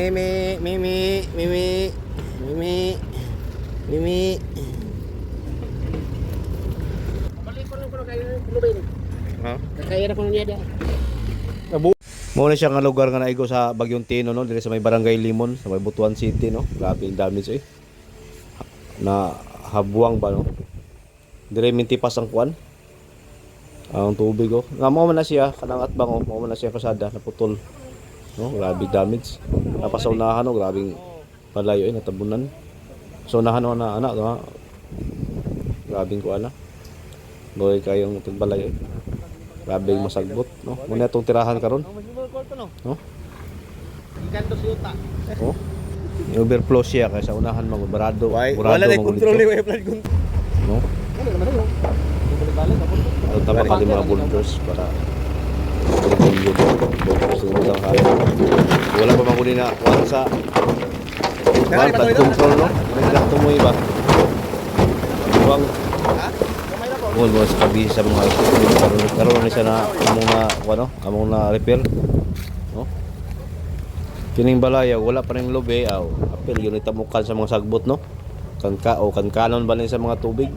Mimi, Mimi, Mimi, Mimi, Mimi. Ha? Kakaya na ko niya da. Mo na siya nga lugar nga naigo sa Bagyong Tino no, dire sa may Barangay Limon, sa may Butuan City no. Grabe ang damage eh. Na habuang ba no. Dire mintipas ang kwan. Ang tubig oh. Nga mo man na siya kanang atbang oh, mo man na siya kasada naputol. No, grabe damage. Napasaunahan no, grabing palayo eh natabunan. So unahan no na anak no. Grabing ko ana. Boy kayong tagbalay eh. Grabe yung masagbot, no? Muna itong tirahan karon. No? Ikanto si uta. Oh. Overflow siya kaysa unahan mag barado. Wala na control ni flood control. No? Ano naman yun? Balik-balik ako. Ano tama ka mga boulders para Bulyo Wala pa manguni na kuwan sa ito. control no? Nagdakto mo iba. Buwang Mul mo sa kabi sa mga karon na siya na among na ano, among na repair. No? Kining balaya wala pa ring lobe aw. Apil yun itamukan sa mga sagbot no. Kan ka o kan kanon ba ni sa mga tubig.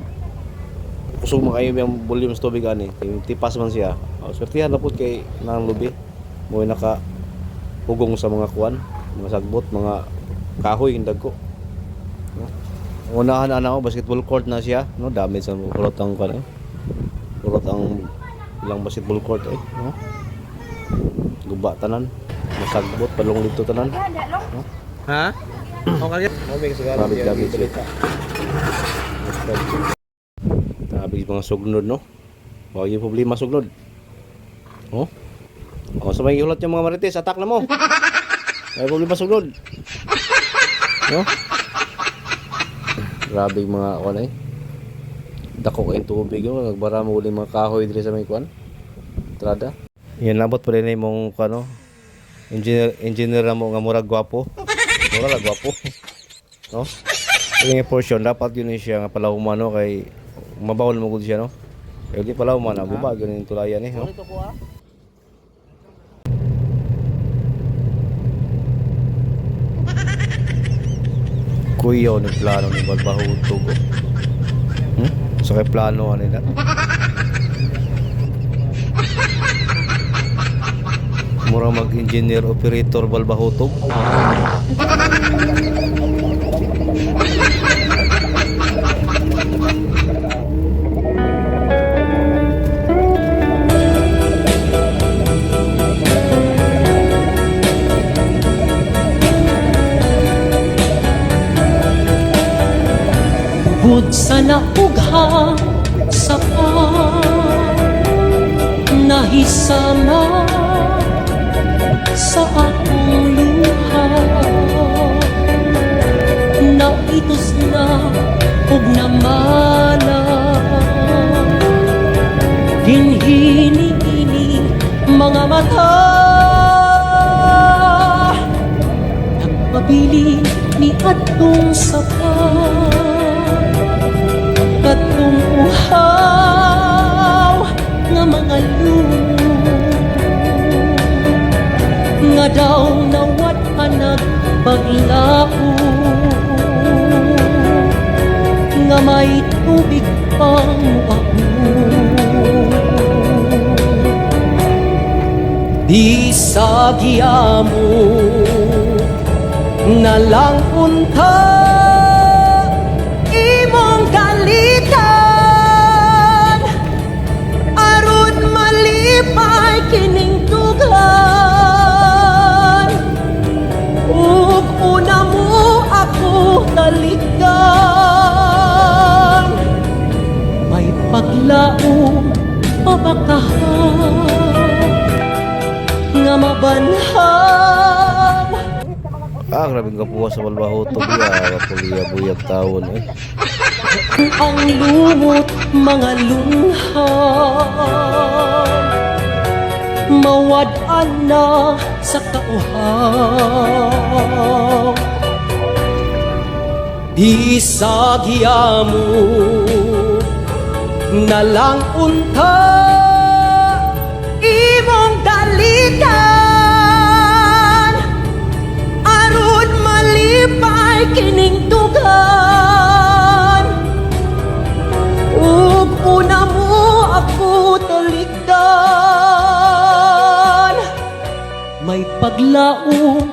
Kusog mo kayo yung volume sa tubig ani. Yung tipas man siya. Oh, swertihan na pud kay nang lobe. Mo naka pugong sa mga kuan, mga sagbot, mga kahoy hindag ko. Unahan ana ko basketball court na siya, no? Damage sa kulot ang kan. Eh. Kulot ang ilang basketball court eh, no? Guba tanan. Masagbot palong dito tanan. Ha? Okay. Okay, siguro. Grabe damage siya. Grabe yung mga sugnod, no? Huwag yung problema sugnod. Oh? O, sa may hulot yung mga marites, attack na mo. May problema sugnod. No? Grabe yung mga, ano eh. Dako kayong tubig yun. Nagbara mo ulit mga kahoy dito sa may kwan. Trada. Yan labot pa rin mong, ano, engineer, engineer na mo nga murag gwapo. Mura lang gwapo. no? Yung portion, dapat yun siya nga pala umano kay mabawal mo gud siya, no? Kaya di pala umano, guba, yun yung tulayan eh, no? Ah. Kuya, ni plano ni Balbahutog. Hmm? So kay plano ano nila? Mura mag-engineer operator Balbahutog. Bukod sa naughang sapa Nahisama sa akong luha. Naitos na ug namala Dinhini-ini mga mata. Nagpabili ni atong sapa uhaw nga mga lumo Nga daw nawat anak paglao Nga may tubig pang ako Di sa giyamo na lang unta paglaom pabakahan nga mabanhaw Ah, grabe ka po sa Balbahutog ya. Kapuliya-buyag taon eh. ang lumot mga lunghan mawad na sa kauhaw di sa giyamo na lang unta. Imong dalitan aron malipay kining tugan. Ug una mo ako talikdan may paglaong